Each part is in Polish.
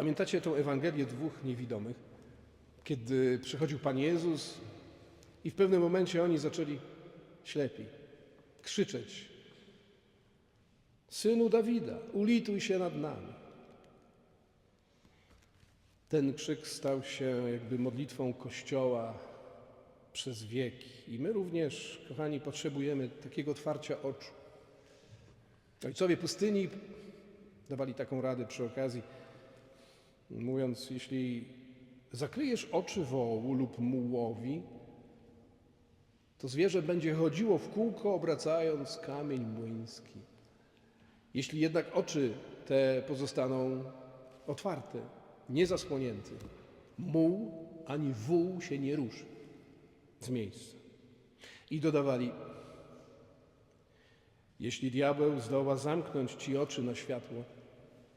Pamiętacie tę Ewangelię dwóch niewidomych, kiedy przychodził Pan Jezus i w pewnym momencie oni zaczęli ślepi krzyczeć: Synu Dawida, ulituj się nad nami. Ten krzyk stał się jakby modlitwą Kościoła przez wieki. I my również, kochani, potrzebujemy takiego otwarcia oczu. Ojcowie pustyni dawali taką radę przy okazji, mówiąc: Jeśli zakryjesz oczy wołu lub mułowi, to zwierzę będzie chodziło w kółko, obracając kamień młyński. Jeśli jednak oczy te pozostaną otwarte, niezasłonięte, muł ani wół się nie ruszy z miejsca. I dodawali, jeśli diabeł zdoła zamknąć ci oczy na światło,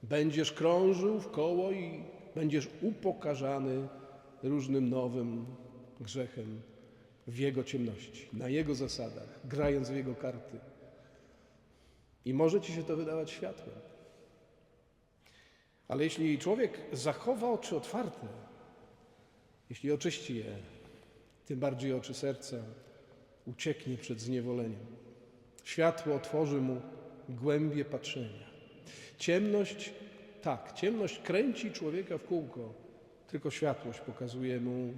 będziesz krążył w koło i będziesz upokarzany różnym nowym grzechem w jego ciemności, na jego zasadach, grając w jego karty. I może ci się to wydawać światłem. Ale jeśli człowiek zachowa oczy otwarte, jeśli oczyści je, tym bardziej oczy serca, ucieknie przed zniewoleniem. Światło otworzy mu głębie patrzenia. Ciemność, tak, ciemność kręci człowieka w kółko, tylko światłość pokazuje mu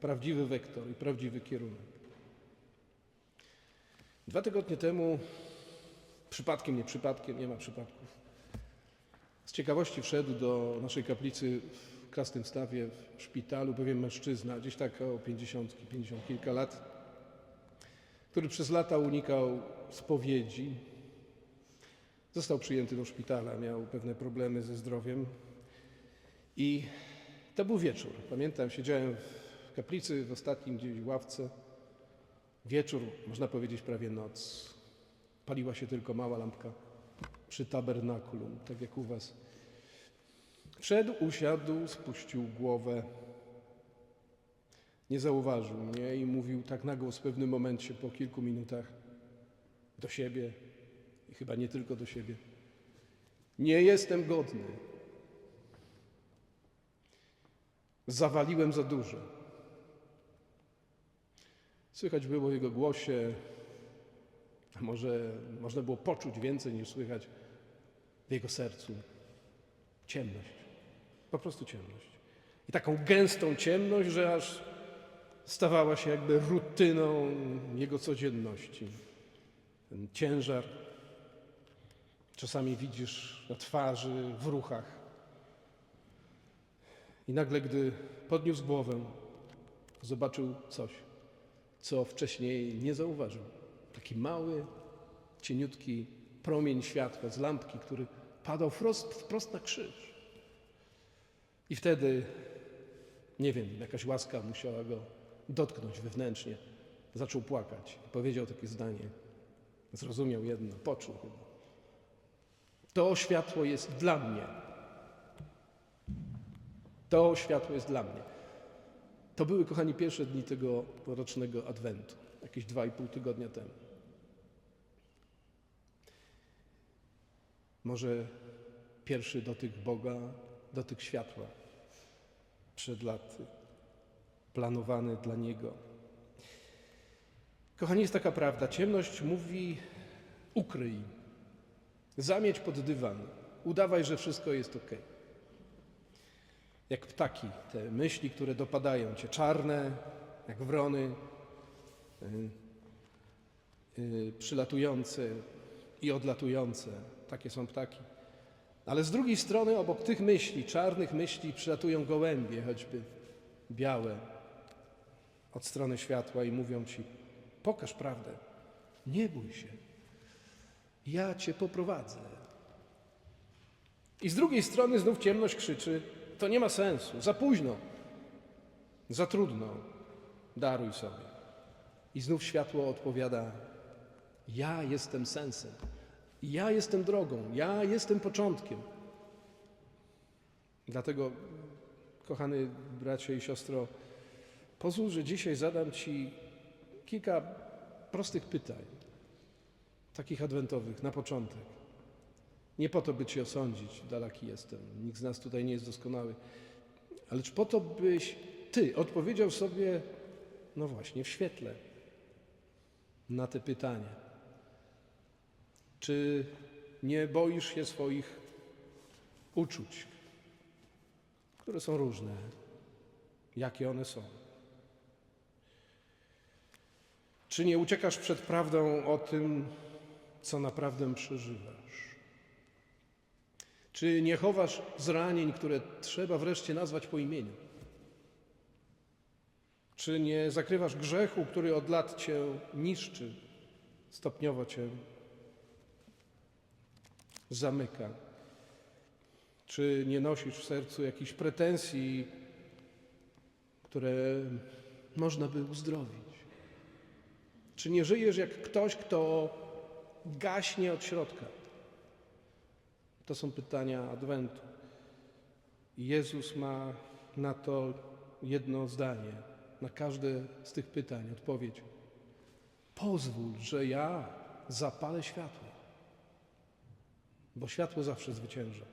prawdziwy wektor i prawdziwy kierunek. Dwa tygodnie temu, przypadkiem, nie przypadkiem, nie ma przypadków, z ciekawości wszedł do naszej kaplicy w Krasnym Stawie, w szpitalu, pewien mężczyzna, gdzieś tak o 50, 50 kilka lat, który przez lata unikał spowiedzi. Został przyjęty do szpitala, miał pewne problemy ze zdrowiem i to był wieczór. Pamiętam, siedziałem w kaplicy w ostatnim gdzieś ławce. Wieczór, można powiedzieć prawie noc. Paliła się tylko mała lampka przy tabernakulum, tak jak u was. Wszedł, usiadł, spuścił głowę. Nie zauważył mnie i mówił tak na głos w pewnym momencie, po kilku minutach, do siebie i chyba nie tylko do siebie. Nie jestem godny. Zawaliłem za dużo. Słychać było w jego głosie, a może można było poczuć więcej niż słychać w jego sercu ciemność. Po prostu ciemność. I taką gęstą ciemność, że aż stawała się jakby rutyną jego codzienności. Ten ciężar czasami widzisz na twarzy, w ruchach. I nagle, gdy podniósł głowę, zobaczył coś, co wcześniej nie zauważył. Taki mały, cieniutki promień światła z lampki, który padał wprost, wprost na krzyż. I wtedy, nie wiem, jakaś łaska musiała go dotknąć wewnętrznie. Zaczął płakać. Powiedział takie zdanie. Zrozumiał jedno, poczuł chyba. To światło jest dla mnie. To światło jest dla mnie. To były, kochani, pierwsze dni tego rocznego Adwentu, jakieś dwa i pół tygodnia temu. Może pierwszy dotyk Boga, dotyk światła przed laty, planowany dla Niego. Kochani, jest taka prawda. Ciemność mówi: ukryj, zamieć pod dywan, udawaj, że wszystko jest ok. Jak ptaki, te myśli, które dopadają cię, czarne, jak wrony, yy, yy, przylatujące i odlatujące. Takie są ptaki. Ale z drugiej strony, obok tych myśli, czarnych myśli, przylatują gołębie, choćby białe, od strony światła i mówią ci: Pokaż prawdę, nie bój się, ja cię poprowadzę. I z drugiej strony znów ciemność krzyczy: To nie ma sensu, za późno, za trudno, daruj sobie. I znów światło odpowiada: Ja jestem sensem. Ja jestem drogą, ja jestem początkiem. Dlatego, kochany bracie i siostro, pozwól, że dzisiaj zadam Ci kilka prostych pytań, takich adwentowych, na początek. Nie po to, by Cię osądzić, daleki jestem. Nikt z nas tutaj nie jest doskonały. Ale po to, byś Ty odpowiedział sobie, no właśnie, w świetle na te pytania? Czy nie boisz się swoich uczuć, które są różne? Jakie one są? Czy nie uciekasz przed prawdą o tym, co naprawdę przeżywasz? Czy nie chowasz zranień, które trzeba wreszcie nazwać po imieniu? Czy nie zakrywasz grzechu, który od lat cię niszczy, stopniowo cię zamyka? Czy nie nosisz w sercu jakichś pretensji, które można by uzdrowić? Czy nie żyjesz jak ktoś, kto gaśnie od środka? To są pytania Adwentu. Jezus ma na to jedno zdanie, na każde z tych pytań odpowiedź. Pozwól, że ja zapalę światło, bo światło zawsze zwycięża.